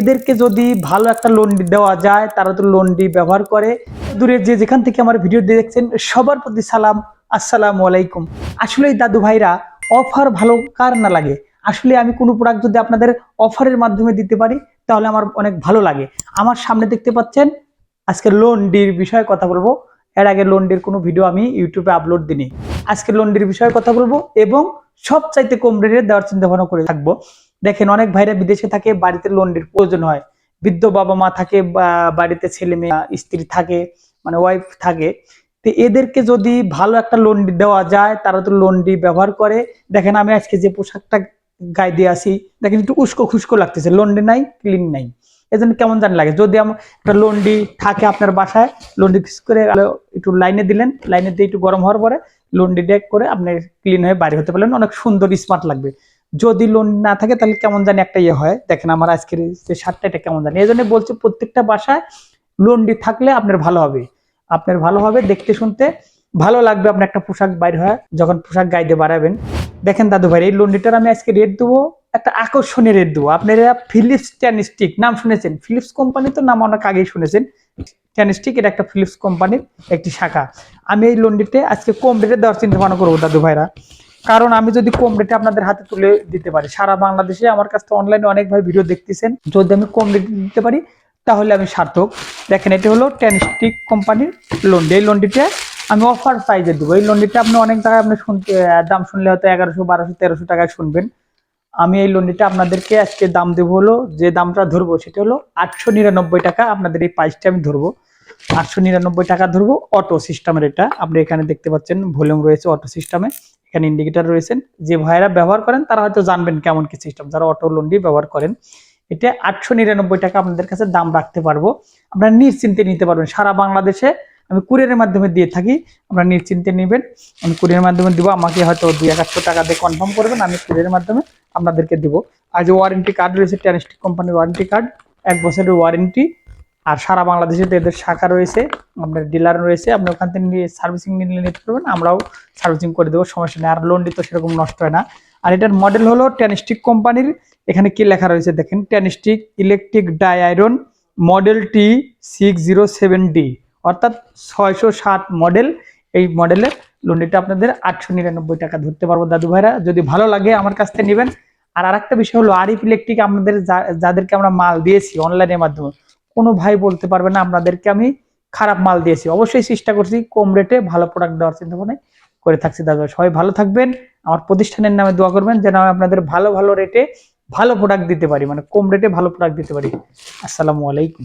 এদেরকে যদি ভালো একটা লন্ডি দেওয়া যায়, তারা তো লন্ডি ব্যবহার করে। দূরে যে যেখান থেকে আমার ভিডিও দেখছেন, সবার প্রতি সালাম, আসসালামু আলাইকুম। আসলে দাদু ভাইরা অফার ভালো কার না লাগে? আসলে আমি কোনো প্রোডাক্ট যদি আপনাদের অফারের মাধ্যমে দিতে পারি, তাহলে আমার অনেক ভালো লাগে। আমার সামনে দেখতে পাচ্ছেন, আজকে লন্ডির বিষয়ে কথা বলব। এর আগে লন্ডির কোনো ভিডিও আমি ইউটিউবে আপলোড দিইনি। আজকে লন্ডির বিষয়ে কথা বলব এবং সব চাইতে কম রেটে দেওয়ার চিন্তা ভাবনা করে থাকব। দেখেন অনেক ভাইরা বিদেশে থাকে, বাড়িতে লন্ডির প্রয়োজন হয়। বৃদ্ধ বাবা মা থাকে বাড়িতে ছেলে মেয়ে, স্ত্রী থাকে মানে ওয়াইফ থাকে। তো এদেরকে যদি ভালো একটা লন্ডি দেওয়া যায়, তারা তো লন্ডি ব্যবহার করে। দেখেন আমি আজকে যে পোশাকটা গায়ে দিয়ে আসি, দেখেন একটু উস্কো খুস্কো লাগতেছে লন্ডি নাই ক্লিন নাই। এজন্য কেমন জানি লাগে, যদি আমার একটা লন্ডি থাকে আপনার বাসায় লন্ডি ফিক্স করে একটু লাইনে দিলেন, লাইনে দিয়ে একটু গরম হওয়ার পরে লন্ডি ডেক করে আপনি ক্লিন হয়ে বাড়ি হতে পারলেন, অনেক সুন্দর স্মার্ট লাগবে। যদি লোন না থাকে, তাহলে কেমন জানি একটা ইয়ে হয়। দেখেন আমার আজকের যে শার্টটা, এটা কেমন জানি। এই জন্য বলছি, প্রত্যেকটা বাসায় লোনডি থাকলে আপনার ভালো হবে। আপনার ভালো হবে, দেখতে শুনতে ভালো লাগবে, আপনার একটা পোশাক বাইর হয়, যখন পোশাক গাইতে বাড়াবেন। দেখেন দাদু ভাই, এই লোনডিটার আমি আজকে রেট দেবো, একটা আকর্ষণীয় রেট দেবো। আপনারা ফিলিপস ট্যানস্টিক নাম শুনেছেন? ফিলিপস কোম্পানি তো নাম অনেক আগেই শুনেছেন। ট্যানস্টিক এটা একটা ফিলিপস কোম্পানির একটি শাখা। আমি এই লোনডিতে আজকে কম রেটে দেওয়ার চিন্তা ভাবনা করব, দাদু ভাইরা। কারণ আমি যদি কম রেটে আপনাদের হাতে তুলে দিতে পারি, সারা বাংলাদেশে আমার কাছ থেকে অনলাইনে অনেক ভাই ভিডিও দেখতেছেন, যদি আমি কম রেটে দিতে পারি, তাহলে আমি সার্থক। দেখেন, এটা হলো টেনস্টিক কোম্পানির লোনডি এই লোনডিতে আমি অফার প্রাইজে দেবো। এই লোনডিটা আপনি অনেক জায়গায় আপনি শুনতে দাম শুনলে হয়তো এগারোশো, বারোশো, তেরোশো টাকায় শুনবেন। আমি এই লোনডিটা আপনাদেরকে আজকে দাম দেবো হলো, যে দামটা ধরবো, সেটা হলো আটশো নিরানব্বই টাকা। আপনাদের এই প্রাইসটা আমি ধরবো। আটশো নিরানব্বই টাকা ধরবো অটো সিস্টেমের এটা। আপনি এখানে দেখতে পাচ্ছেন ভলিউম রয়েছে অটো সিস্টেমে এখানে ইন্ডিকেটার রয়েছেন। যে ভাইরা ব্যবহার করেন, তারা হয়তো জানবেন কেমন কি সিস্টেম যারা অটো লোনটি ব্যবহার করেন, এটা আটশো নিরানব্বই টাকা আপনাদের কাছে দাম রাখতে পারব। আপনারা নিশ্চিন্তে নিতে পারবেন। সারা বাংলাদেশে আমি কুরিয়ারের মাধ্যমে দিয়ে থাকি, আপনারা নিশ্চিন্তে নেবেন। আমি কুরিয়ারের মাধ্যমে দিব, আমাকে হয়তো দুই একশো টাকা দিয়ে কনফার্ম করবেন, আমি কুরিয়ারের মাধ্যমে আপনাদেরকে দিব। আর যে ওয়ারেন্টি কার্ড রয়েছে ট্যানিস্টিক কোম্পানির ওয়ারেন্টি কার্ড এক বছরের ওয়ারেন্টি আর সারা বাংলাদেশে তো এদের শাখা রয়েছে, আপনার ডিলার রয়েছে, আপনি ওখান থেকে নিয়ে সার্ভিসিং নিয়ে নিতে পারবেন, আমরাও সার্ভিসিং করে দেবো, সমস্যা নেই, আর লোনটি তো সেরকম নষ্ট হয় না। আর এটার মডেল হলো ট্যানিস্টিক কোম্পানির, এখানে কি লেখা রয়েছে দেখেন ট্যানিস্টিক electric dry iron model T six zero seven D অর্থাৎ ছয়শো ষাট মডেল এই মডেলের লোনটিটা আপনাদের আটশো নিরানব্বই টাকা ধরতে পারব, দাদু ভাইরা, যদি ভালো লাগে আমার কাছ থেকে নেবেন। আর আরেকটা বিষয় হলো আরিফ ইলেকট্রিক আপনাদের যা- যাদেরকে আমরা মাল দিয়েছি অনলাইনের মাধ্যমে কোনো ভাই বলতে পারবে না, আপনাদেরকে আমি খারাপ মাল দিয়েছি। অবশ্যই চেষ্টা করছি কম রেটে ভালো প্রোডাক্ট দেওয়ার চিন্তা ভাবনা করে থাকছি। দাদা সবাই ভালো থাকবেন, আমার প্রতিষ্ঠানের নামে দোয়া করবেন যেন আমি আপনাদের ভালো ভালো রেটে ভালো প্রোডাক্ট দিতে পারি মানে কম রেটে ভালো প্রোডাক্ট দিতে পারি। আসসালামু আলাইকুম।